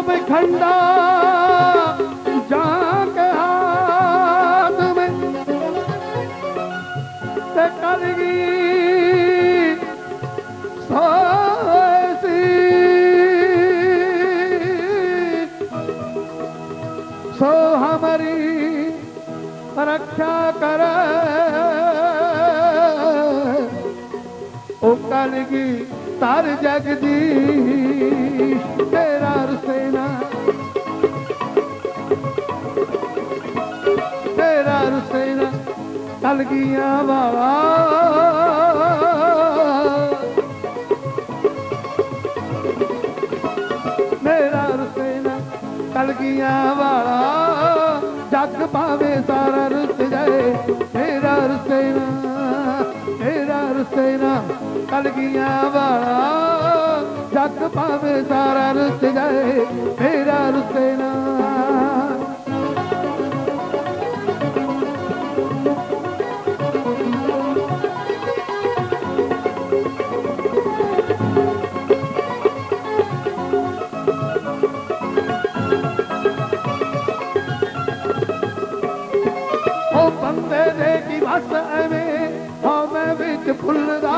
ਖੰਡਾ ਜਾਂ ਕੇ ਹਾਥ में ਤੇ ਕਲਗੀ ਸੋਇਸੀ ਸੋ ਹਮਾਰੀ ਰੱਖਿਆ ਕਰ। ਉਹ ਕਲਗੀ ਤਰ ਜਗਦੀਸ਼ ਤੇਰਾ ਰਸੇਨਾ ਤੇਰਾ ਰਸੇਨਾ ਕਲਗੀਆਂ ਵਾਲਾ ਮੇਰਾ ਰਸੇਨਾ ਕਲਗੀਆਂ ਵਾਲਾ। ਜੱਗ ਪਾਵੇ ਸਾਰਾ ਰੁੱਤ ਜਾਏ, ਮੇਰਾ ਰਸੇਨਾ ਮੇਰਾ ਰਸੇਨਾ ਕਲਗੀਆਂ ਵਾਲਾ। ਰੁੱਤ ਜਾਏ ਉਹ ਬੰਦੇ ਦੇ ਕੀ ਵਸ ਐਵੇਂ ਹਾਂ ਵਿੱਚ ਫੁੱਲਦਾ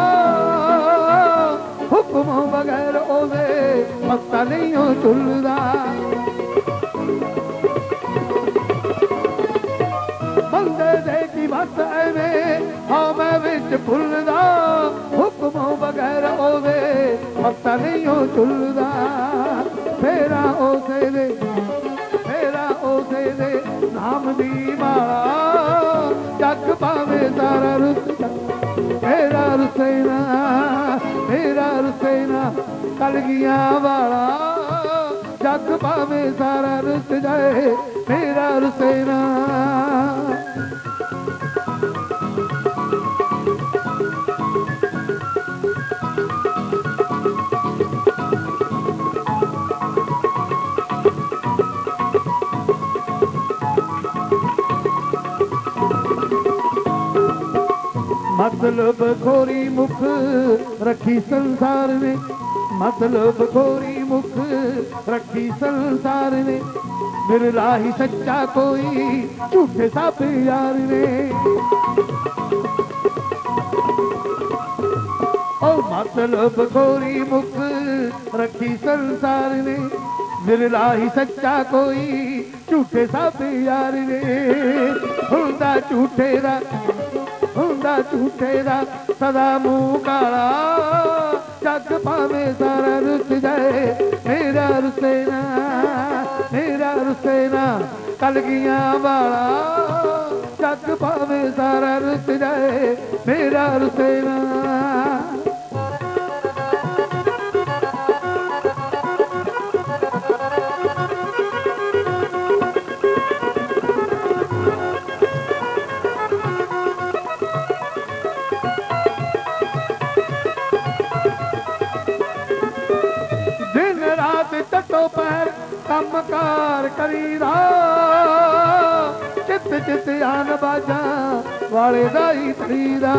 ਹੁਕਮ ਬਗੈਰ ਉਹਦੇ ਮਸਤਾ ਨਹੀਂ ਉਹ ਝੁੱਲਦਾ ਬੰਦੇ ਦੇ ਵਿੱਚ ਫੁੱਲਦਾ ਹੁਕਮ ਬਗੈਰ ਹੋਵੇ ਮਸਤਾ ਨਹੀਂ ਉਹ ਝੁੱਲਦਾ ਫੇਰਾ ਉਸੇ ਦੇ ਮੇਰਾ ਉਸੇ ਦੇ ਨਾਮ ਦੀ ਮਾਲਾ ਜੱਗ ਪਾਵੇ ਸਾਰਾ ਰੁੱਤ ਫੇਰਾ ਰੁਸੈਨਾ ਮੇਰਾ ਰੁਸੈਨਾ ਕਲਗੀਆਂ ਵਾਲਾ। ਜੱਗ ਪਾਵੇ ਸਾਰਾ ਰੁੱਤ ਜਾਏ ਮੇਰਾ ਰੁਸੈਨਾ ਮਤਲਬ ਖੋਰੀ ਮੁਖ ਰੱਖੀ ਸੰਸਾਰ ਨੇ, ਮਤਲਬ ਖੋਰੀ ਮੁਖ ਰੱਖੀ ਸੰਸਾਰ ਨੇ। ਬਿਰਲਾ ਹੀ ਸੱਚਾ ਕੋਈ ਝੂਠੇ ਸਭ ਯਾਰ ਨੇ। ਓ ਮਤਲਬ ਖੋਰੀ ਮੁਖ ਰੱਖੀ ਸੰਸਾਰ ਨੇ ਬਿਰਲਾ ਹੀ ਸੱਚਾ ਕੋਈ ਝੂਠੇ ਸਭ ਯਾਰ ਨੇ। ਹੁੰਦਾ ਝੂਠੇ ਦਾ ਹੁੰਦਾ ਝੂਠੇ ਦਾ ਸਦਾ ਮੂੰਹ ਕਾਲਾ। ਜੱਗ ਭਾਵੇਂ ਸਾਰਾ ਰੁੱਤ ਜਾਏ, ਮੇਰਾ ਰੁਸੇਨਾ ਮੇਰਾ ਰੁਸੇਨਾ ਕਲਗੀਆਂ ਵਾਲਾ। ਜੱਗ ਭਾਵੇਂ ਸਾਰਾ ਰੁੱਤ ਜਾਏ, ਮੇਰਾ ਰੁਸੇਨਾ ਦਿਨ ਰਾਤ ਕੰਮ ਕਾਰ ਕਰੀਦਾ। ਚਿੱਤ ਚਿੱਤ ਆਨ ਬਾਜਾ ਵਾਲੇ ਦਾ ਹੀ ਤਰੀਦਾ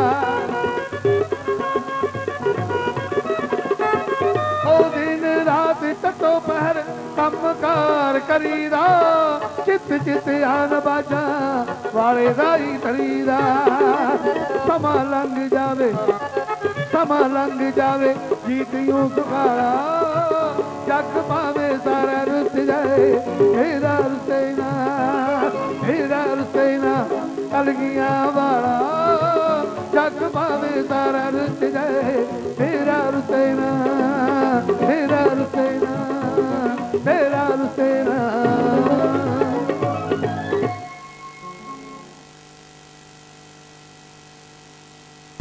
ਉਹ ਦਿਨ ਰਾਤ ਟੱਟੋ ਪੈਰ ਕੰਮਕਾਰ ਕਰੀਦਾ। ਚਿੱਤ ਚਿੱਤ ਆਨ ਬਾਜਾ ਵਾਲੇ ਦਾ ਹੀ ਤਰੀਦਾ ਸਮਾਂ ਲੰਘ ਜਾਵੇ, ਸਮਾਂ ਲੰਘ ਜਾਵੇ ਜੀਤ ਯੂੰ ਜੱਗ ਪਾਵੇ ਸਾਰਾ ਰੁੱਤ ਜਾਏ। ਮੇਰਾ ਰੁਸੈਨਾ ਮੇਰਾ ਰੁਸੈਨਾ ਕਲਗੀਆਂ ਵਾਲਾ। ਜੱਗ ਪਾਵੇ ਸਾਰਾ ਰੁੱਤ ਜਾਏ ਮੇਰਾ ਰੁਸੈਨਾ ਮੇਰਾ ਰੁਸੈਨਾ ਮੇਰਾ ਰੁਸੈਨਾ